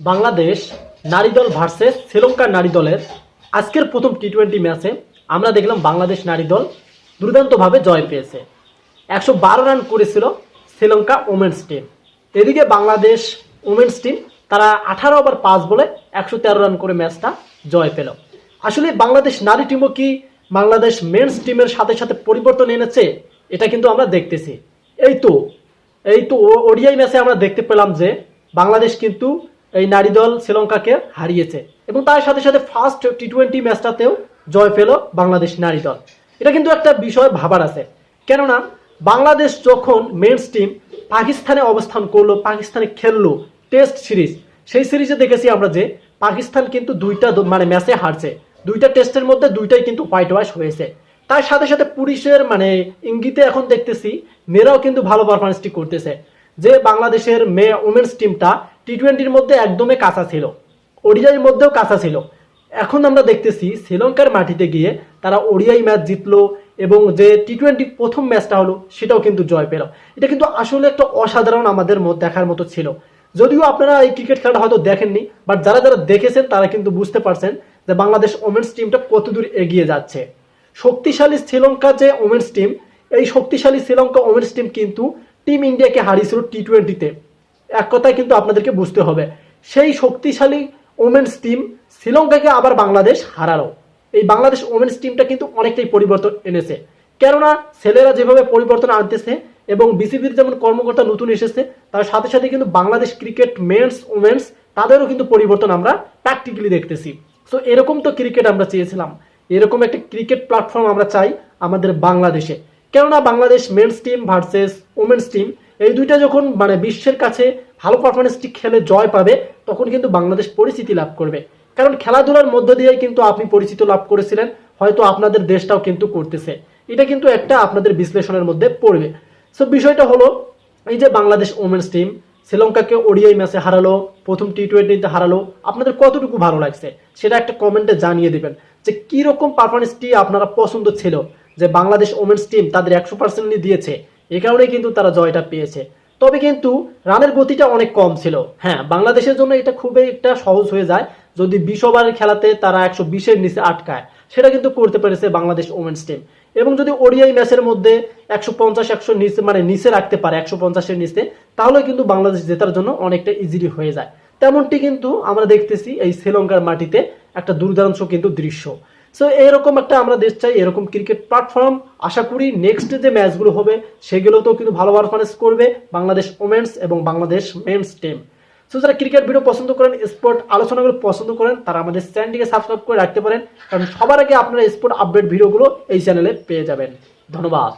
বাংলাদেশ নারী দল ভার্সেস শ্রীলঙ্কার নারী দলের আজকের প্রথম টি টোয়েন্টি ম্যাচে আমরা দেখলাম বাংলাদেশ নারী দল দুর্দান্তভাবে জয় পেয়েছে। একশো বারো রান করেছিল শ্রীলঙ্কা ওমেন্স টিম এদিকে বাংলাদেশ ওমেন্স টিম তারা আঠারো ওভার পাঁচ বলে একশো তেরো রান করে ম্যাচটা জয় পেল। আসলে বাংলাদেশ নারী টিমও কি বাংলাদেশ মেন্স টিমের সাথে সাথে পরিবর্তন এনেছে? এটা কিন্তু আমরা দেখতেছি। এই তো এই তো ওডিআই ম্যাচে আমরা দেখতে পেলাম যে বাংলাদেশ কিন্তু এই নারী দল শ্রীলঙ্কাকে হারিয়েছে। এবং তার সাথে সাথে ফার্স্ট টি টোয়েন্টি ম্যাচটাতেও জয় পেল বাংলাদেশ নারী দল। এটা কিন্তু একটা বিষয় ভাবার আছে। কেননা বাংলাদেশ যখন মেন্স টিম পাকিস্তানে অবস্থান করল, পাকিস্তানে খেললো টেস্ট সিরিজ সেই সিরিজে দেখেছি আমরা যে পাকিস্তান কিন্তু দুইটা মানে ম্যাচে হারছে। দুইটা টেস্টের মধ্যে দুইটাই কিন্তু হোয়াইট ওয়াশ হয়েছে। তার সাথে সাথে পুলিশের মানে ইঙ্গিতে এখন দেখতেছি, মেয়েরাও কিন্তু ভালো পারফরমেন্সটি করতেছে। যে বাংলাদেশের মেয়ে উমেন্স টিমটা টি টোয়েন্টির মধ্যে একদমই কাঁচা ছিল। ওডিআইয়ের মধ্যেও কাঁচা ছিল। এখন আমরা দেখতেছি শ্রীলঙ্কার মাটিতে গিয়ে তারা ওডিআই ম্যাচ জিতলো এবং যে টি টোয়েন্টি প্রথম ম্যাচটা হলো সেটাও কিন্তু জয় পেল। এটা কিন্তু আসলে একটা অসাধারণ আমাদের দেখার মতো ছিল। যদিও আপনারা এই ক্রিকেট খেলাটা হয়তো দেখেননি বাট যারা যারা দেখেছেন তারা কিন্তু বুঝতে পারছেন যে বাংলাদেশ ওমেন্স টিমটা কতদূর এগিয়ে যাচ্ছে। শক্তিশালী শ্রীলঙ্কা যে ওমেন্স টিম এই শক্তিশালী শ্রীলঙ্কা ওমেন্স টিম কিন্তু টিম ইন্ডিয়াকে হারিয়েছিল টি টোয়েন্টিতে এক কথায় কিন্তু আপনাদেরকে বুঝতে হবে, সেই শক্তিশালী ওমেন্স টিম শ্রীলঙ্কাকে আবার বাংলাদেশ হারালো। এই বাংলাদেশ ওমেন্স টিমটা কিন্তু অনেকটাই পরিবর্তন এনেছে। কেননা, ছেলেরা যেভাবে পরিবর্তন আনতেছে এবং বিসিবির যেমন কর্মকর্তা নতুন এসেছে, তার সাথে সাথে কিন্তু বাংলাদেশ ক্রিকেট মেন্স ওমেন্স তাদেরও কিন্তু পরিবর্তন আমরা প্র্যাকটিক্যালি দেখতেছি। সো এরকম তো ক্রিকেট আমরা চেয়েছিলাম। এরকম একটা ক্রিকেট প্ল্যাটফর্ম আমরা চাই আমাদের বাংলাদেশে। কেননা, Bangladesh men's team versus women's team এই দুইটা যখন মানে বিশ্বের কাছে ভালো পারফরমেন্সটি খেলে জয় পাবে, তখন কিন্তু বাংলাদেশ পরিচিতি লাভ করবে। কারণ খেলাধুলার মধ্য দিয়েই কিন্তু আপনি পরিচিত লাভ করেছিলেন, হয়তো আপনাদের দেশটাও কিন্তু করতেছে। এটা কিন্তু একটা আপনাদের বিশ্লেষণের মধ্যে পড়বে। সো বিষয়টা হলো, এই যে বাংলাদেশ ওমেন্স টিম শ্রীলঙ্কাকে ওডিআই ম্যাচে হারালো, প্রথম টি টোয়েন্টিতে হারালো, আপনাদের কতটুকু ভালো লাগছে? সেটা একটা কমেন্টে জানিয়ে দিবেন যে কি রকম পারফরমেন্সটি আপনারা পছন্দ ছিল? যে বাংলাদেশ ওমেন্স টিম তাদের একশো পার্সেন্টলি দিয়েছে এ কারণে কিন্তু তারা জয়টা পেয়েছে। তবে কিন্তু রানের গতিটা অনেক কম ছিল। হ্যাঁ বাংলাদেশের জন্য এটা খুবই একটা সহজ হয়ে যায়। যদি বিশ ওভারের খেলাতে তারা একশো বিশের নিচে আটকায়, সেটা কিন্তু করতে পেরেছে বাংলাদেশ ওমেন্স টিম এবং যদি ওডিআই ম্যাচের মধ্যে একশো পঞ্চাশ, একশো নিচে মানে নিচে রাখতে পারে একশো পঞ্চাশের নিচে, তাহলে কিন্তু বাংলাদেশ জেতার জন্য অনেকটা ইজিলি হয়ে যায়। তেমনটি কিন্তু আমরা দেখতেছি এই শ্রীলঙ্কার মাটিতে একটা দুর্দাংশ কিন্তু দৃশ্য। সো এরকম একটা আমরা দেশ চাই, এরকম ক্রিকেট প্ল্যাটফর্ম আশা করি নেক্সট যে ম্যাচগুলো হবে, সেগুলোতেও কিন্তু ভালো পারফরমেন্স করবে বাংলাদেশ ওমেন্স এবং বাংলাদেশ মেন্স টিম সো যারা ক্রিকেট ভিডিও পছন্দ করেন স্পোর্ট আলোচনাগুলো পছন্দ করেন, তারা আমাদের চ্যানেলটিকে সাবস্ক্রাইব করে রাখতে পারেন। কারণ সবার আগে আপনারা স্পোর্ট আপডেট ভিডিওগুলো এই চ্যানেলে পেয়ে যাবেন। ধন্যবাদ।